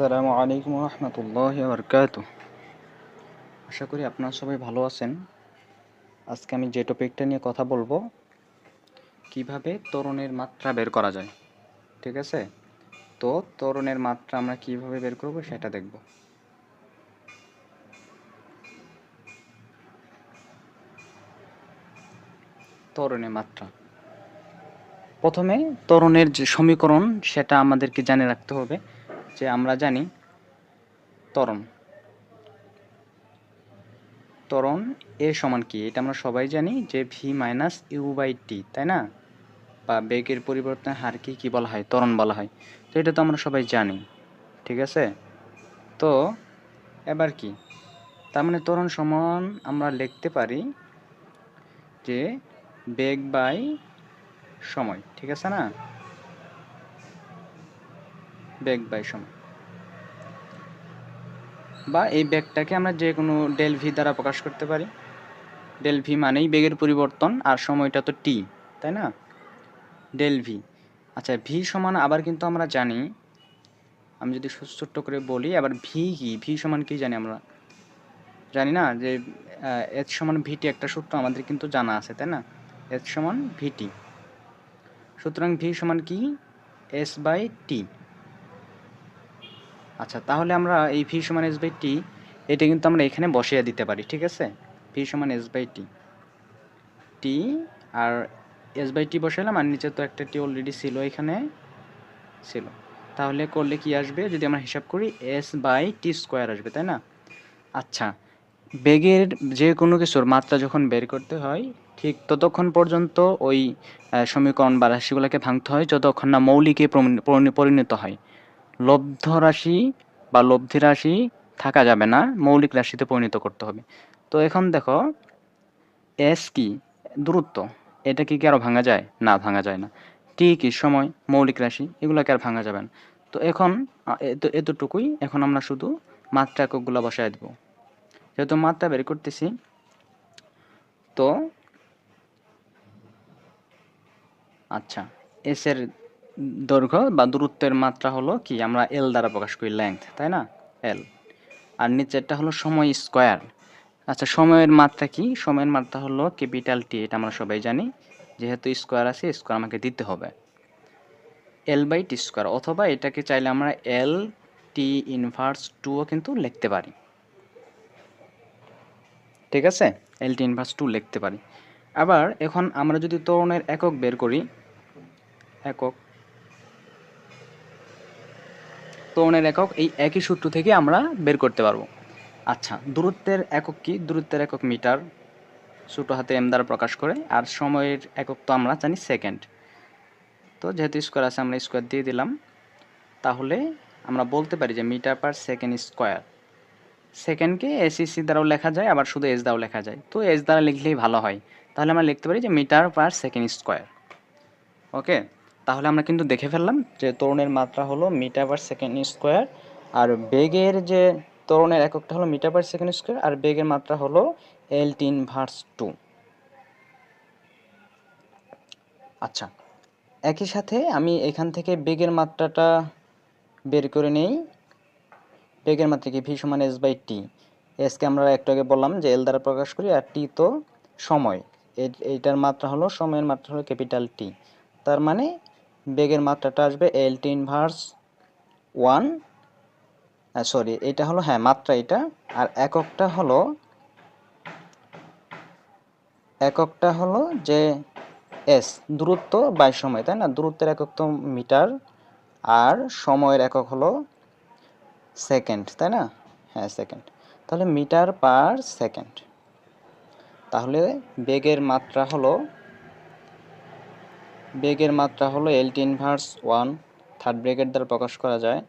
আসসালামু আলাইকুম রহমতুল্লাহ বরকাত আশা করি আপনারা সবাই ভালো আছেন। আজকে আমি যে টপিকটা নিয়ে কথা বলব, কীভাবে তরুণের মাত্রা বের করা যায়, ঠিক আছে? তো তরুণের মাত্রা আমরা কীভাবে বের করব সেটা দেখব। তরুণের মাত্রা। প্রথমে তরুণের যে সমীকরণ, সেটা আমাদেরকে জানে রাখতে হবে। যে আমরা জানি ত্বরণ। ত্বরণ এ সমান কি? এটা আমরা সবাই জানি যে V minus U by T তাই না? বা বেগের পরিবর্তনের হারকে কি বলা হয়? ত্বরণ বলা হয়। তো এটা তো আমরা সবাই জানি, ঠিক আছে? তো এবার কি? তার মানে ত্বরণ সমান আমরা লিখতে পারি যে বেগ বাই সময়, ঠিক আছে না? বেগ বাই সময় বা এই বেগটাকে আমরা যে কোনো ডেল ভি দ্বারা প্রকাশ করতে পারি। ডেল ভি মানেই বেগের পরিবর্তন আর সময়টা তো টি তাই না? ডেল ভি আচ্ছা ভি সমান আবার কিন্তু আমরা জানি, আমি যদি ছোট্ট করে বলি, আবার ভি কি? ভি সমান কি জানি আমরা? জানি না যে এচ সমান ভিটি একটা সূত্র আমাদের কিন্তু জানা আছে, তাই না? এচ সমান ভিটি সুতরাং ভি সমান কি? এস বাই টি আচ্ছা তাহলে আমরা এই ভি সমান এস বাই টি এটা কিন্তু আমরা এখানে বসিয়ে দিতে পারি, ঠিক আছে? ভি সমান এস বাই টি টি আর এস বাই টি বসালাম আর নিচে তো একটা টি অলরেডি ছিল এখানে, ছিল। তাহলে করলে কি আসবে? যদি আমরা হিসাব করি এস বাই টি স্কোয়ার আসবে, তাই না? আচ্ছা বেগের যে কোনো কিছুর মাত্রা যখন বের করতে হয়, ঠিক ততক্ষণ পর্যন্ত ওই সমীকরণ বা রাশিগুলোকে ভাঙতে হয়, যতক্ষণ না মৌলিকে পরিণত হয়। লব্ধ রাশি বা লব্ধি রাশি থাকা যাবে না, মৌলিক রাশিতে পরিণত করতে হবে। তো এখন দেখো এস কি? দূরত্ব। এটা কি কি আরও ভাঙা যায়? না, ভাঙা যায় না। টি কি? সময়, মৌলিক রাশি, এগুলোকে আর ভাঙা যাবে না। তো এখন এতটুকুই। এখন আমরা শুধু মাত্রা এককগুলো বসায় দেবো। যেহেতু মাত্রা বের করতেছি, তো আচ্ছা এস এর দৈর্ঘ্য বা দূরত্বের মাত্রা হলো কি? আমরা এল দ্বারা প্রকাশ করি লেংথ তাই না? এল আর নিচেরটা হলো সময় স্কোয়ার আচ্ছা সময়ের মাত্রা কি? সময়ের মাত্রা হলো ক্যাপিটাল টি এটা আমরা সবাই জানি। যেহেতু স্কোয়ার আছে স্কোয়ার আমাকে দিতে হবে। এল বাই টি স্কোয়ার অথবা এটাকে চাইলে আমরা এল টি ইনভার্স টুও কিন্তু লিখতে পারি। ঠিক আছে? এল টি ইনভার্স টু লিখতে পারি। আবার এখন আমরা যদি ত্বরণের একক বের করি, একক ত্বরণের একক এই একই সূত্র থেকে আমরা বের করতে পারব। আচ্ছা দূরত্বের একক কি? দূরত্বের একক মিটার ছোটো হাতে এম দ্বারা প্রকাশ করে, আর সময়ের একক তো আমরা জানি সেকেন্ড। তো যেহেতু স্কোয়ার আছে, আমরা স্কোয়ার দিয়ে দিলাম। তাহলে আমরা বলতে পারি যে মিটার পার সেকেন্ড স্কোয়ার। সেকেন্ডকে এসিসি দ্বারাও লেখা যায়, আবার শুধু এস দ্বারাও লেখা যায়। তো এস দ্বারা লিখলেই ভালো হয়। তাহলে আমরা লিখতে পারি যে metre per second square. Okay? তাহলে আমরা কিন্তু দেখে ফেললাম যে তরুণের মাত্রা হলো মিটার পার সেকেন্ড স্কোয়ার, আর বেগের যে তরুণের এককটা হলো মিটার পার সেকেন্ড স্কোয়ার, আর বেগের মাত্রা হলো এল টিন ভার্স টু আচ্ছা একই সাথে আমি এখান থেকে বেগের মাত্রাটা বের করে নেই। বেগের মাত্রা কি ভি সমান এস বাই টি এসকে আমরা একটু আগে বললাম যে এল দ্বারা প্রকাশ করি, আর টি তো সময়। এইটার মাত্রা হলো, সময়ের মাত্রা হলো ক্যাপিটাল টি তার মানে বেগের মাত্রাটা আসবে L T inverse one sorry এটা হলো হ্যাঁ মাত্রা এটা। আর এককটা হলো এককটা হলো যে এস দূরত্ব বাই সময়, তাই না? দূরত্বের একক তো মিটার। আর সময়ের একক হলো সেকেন্ড তাই না? হ্যাঁ সেকেন্ড তাহলে মিটার পার সেকেন্ড তাহলে বেগের মাত্রা হলো বেগের মাত্রা হলো L T inverse one third ব্রেকের দ্বারা প্রকাশ করা যায়।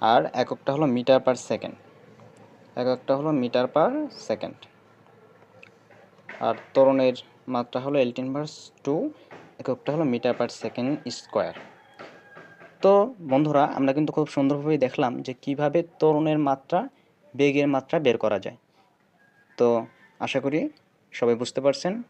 আর এককটা হলো মিটার পার সেকেন্ড। এককটা হলো মিটার পার সেকেন্ড। আর ত্বরণের মাত্রা হলো এল টি ইনভার্স টু এককটা হলো মিটার পার সেকেন্ড স্কোয়ার। তো বন্ধুরা, আমরা কিন্তু খুব সুন্দরভাবে দেখলাম যে কীভাবে তরুণের মাত্রা বেগের মাত্রা বের করা যায়। তো আশা করি সবাই বুঝতে পারছেন।